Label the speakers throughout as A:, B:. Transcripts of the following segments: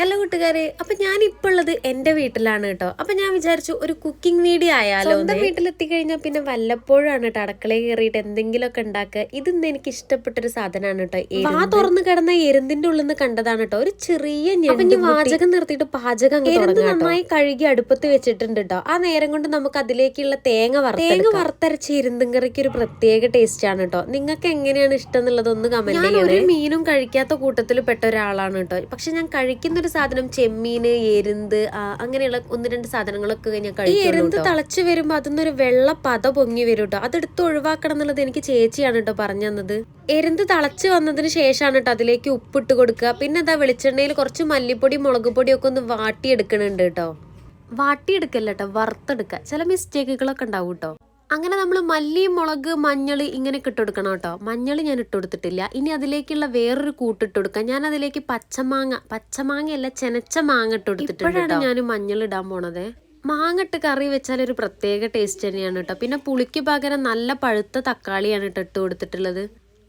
A: Hello കൂട്ടുകാരെ അപ്പൊ ഞാൻ ഇപ്പൊ ഉള്ളത് എന്റെ വീട്ടിലാണ് കേട്ടോ. അപ്പൊ ഞാൻ വിചാരിച്ചു ഒരു കുക്കിംഗ് വീഡിയോ ആയാലോ എന്റെ വീട്ടിലെത്തി കഴിഞ്ഞാൽ പിന്നെ വല്ലപ്പോഴാണ് കേട്ടോ അടുക്കളയിൽ കയറിയിട്ട് എന്തെങ്കിലുമൊക്കെ ഉണ്ടാക്കുക. ഇതെന്ന് എനിക്ക് ഇഷ്ടപ്പെട്ടൊരു സാധനമാണ് കേട്ടോ വാ തുറന്ന് കിടന്ന എരുന്തിന്റെ ഉള്ളിൽ നിന്ന് കണ്ടതാണ് കേട്ടോ. ഒരു ചെറിയ ഞാൻ ഇനി വാചകം നിർത്തിയിട്ട് പാചകം കേട്ടോ. നന്നായി കഴുകി അടുപ്പത്ത് വെച്ചിട്ടുണ്ട് കേട്ടോ. ആ നേരം കൊണ്ട് നമുക്ക് അതിലേക്കുള്ള തേങ്ങ തേങ്ങ വറുത്തരച്ച ഇരുന്തും കറിക്ക് ഒരു പ്രത്യേക ടേസ്റ്റ് ആണ് കേട്ടോ. നിങ്ങൾക്ക് എങ്ങനെയാണ് ഇഷ്ടം എന്നുള്ളത് ഒന്ന് കമന്റ് ചെയ്യാം ഒരു മീനും കഴിക്കാത്ത കൂട്ടത്തിൽ പെട്ട ഒരാളാണ് കേട്ടോ. പക്ഷെ ഞാൻ കഴിക്കുന്ന ഒരു സാധനം ചെമ്മീന് എരുന്ത് അങ്ങനെയുള്ള ഒന്ന് രണ്ട് സാധനങ്ങളൊക്കെ ഞാൻ കഴിക്കും ഈ എരുന്ത് തളച്ചു വരുമ്പോ അതിന്നൊരു വെള്ള പത പൊങ്ങി വരും കേട്ടോ. അതെടുത്ത് ഒഴിവാക്കണം എന്നുള്ളത് എനിക്ക് ചേച്ചിയാണ് കേട്ടോ പറഞ്ഞു തന്നത്. എരുന്ത് തളച്ച് വന്നതിന് ശേഷമാണ് കേട്ടോ അതിലേക്ക് ഉപ്പിട്ട് കൊടുക്കുക. പിന്നെ അതാ വെളിച്ചെണ്ണയിൽ കുറച്ച് മല്ലിപ്പൊടി മുളക് ഒക്കെ ഒന്ന് വാട്ടിയെടുക്കണുണ്ട് കേട്ടോ. വാട്ടിയെടുക്കല്ല കേട്ടോ വറുത്തെടുക്കുക. ചില മിസ്റ്റേക്കുകളൊക്കെ ഉണ്ടാവും കേട്ടോ. അങ്ങനെ നമ്മൾ മല്ലി മുളക് മഞ്ഞൾ ഇങ്ങനെ ഇട്ടുകൊടുക്കണം കേട്ടോ. മഞ്ഞൾ ഞാൻ ഇട്ട് കൊടുത്തിട്ടില്ല. ഇനി അതിലേക്കുള്ള വേറൊരു കൂട്ട് ഇട്ട് കൊടുക്കാം. ഞാൻ അതിലേക്ക് പച്ചമാങ്ങ പച്ചമാങ്ങയല്ല ചെനച്ച മാങ്ങ ഇട്ട് കൊടുത്തിട്ടുണ്ട് ഞാൻ മഞ്ഞൾ ഇടാൻ പോണത്. മാങ്ങട്ട് കറി വെച്ചാൽ ഒരു പ്രത്യേക ടേസ്റ്റ് തന്നെയാണ് കേട്ടോ. പിന്നെ പുളിക്ക് പകരം നല്ല പഴുത്ത തക്കാളിയാണ് കേട്ടോ ഇട്ട് കൊടുത്തിട്ടുള്ളത്.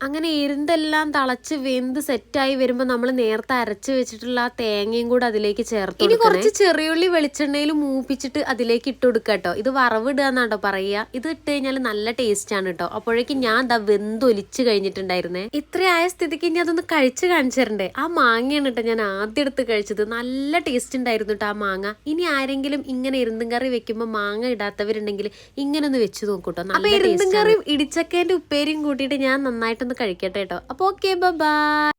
A: അങ്ങനെ ഇരുന്തെല്ലാം തളച്ച് വെന്ത് സെറ്റായി വരുമ്പോൾ നമ്മൾ നേരത്തെ അരച്ച് വെച്ചിട്ടുള്ള ആ തേങ്ങയും കൂടെ അതിലേക്ക് ചേർത്ത് ഇനി കുറച്ച് ചെറിയുള്ളി വെളിച്ചെണ്ണയിൽ മൂപ്പിച്ചിട്ട് അതിലേക്ക് ഇട്ട് കൊടുക്കുക കേട്ടോ ഇത് വറവിടുക എന്നാട്ടോ പറയുക. ഇത് ഇട്ട് കഴിഞ്ഞാൽ നല്ല ടേസ്റ്റ് ആണ് കേട്ടോ അപ്പോഴേക്കും ഞാൻ ദാ വെന്തൊലിച്ച് കഴിഞ്ഞിട്ടുണ്ടായിരുന്നേ. ഇത്രയായ സ്ഥിതിക്ക് ഇനി അതൊന്ന് കഴിച്ച് കാണിച്ചിട്ടുണ്ടേ ആ മാങ്ങയാണ് കേട്ടോ ഞാൻ ആദ്യം എടുത്ത് കഴിച്ചത്. നല്ല ടേസ്റ്റ് ഉണ്ടായിരുന്നു കേട്ടോ ആ മാങ്ങ. ഇനി ആരെങ്കിലും ഇങ്ങനെ ഇരുന്നും കറി വെക്കുമ്പോൾ മാങ്ങ ഇടാത്തവരുണ്ടെങ്കിൽ ഇങ്ങനെ ഒന്ന് വെച്ച് നോക്കൂട്ടോ നല്ല ഇരുന്നും കറിയും ഇടിച്ചക്കേന്റെ ഉപ്പേരിയും കൂട്ടിയിട്ട് ഞാൻ നന്നായിട്ടൊന്ന് കഴിക്കട്ടെ കേട്ടോ അപ്പോൾ ഓക്കെ ബൈ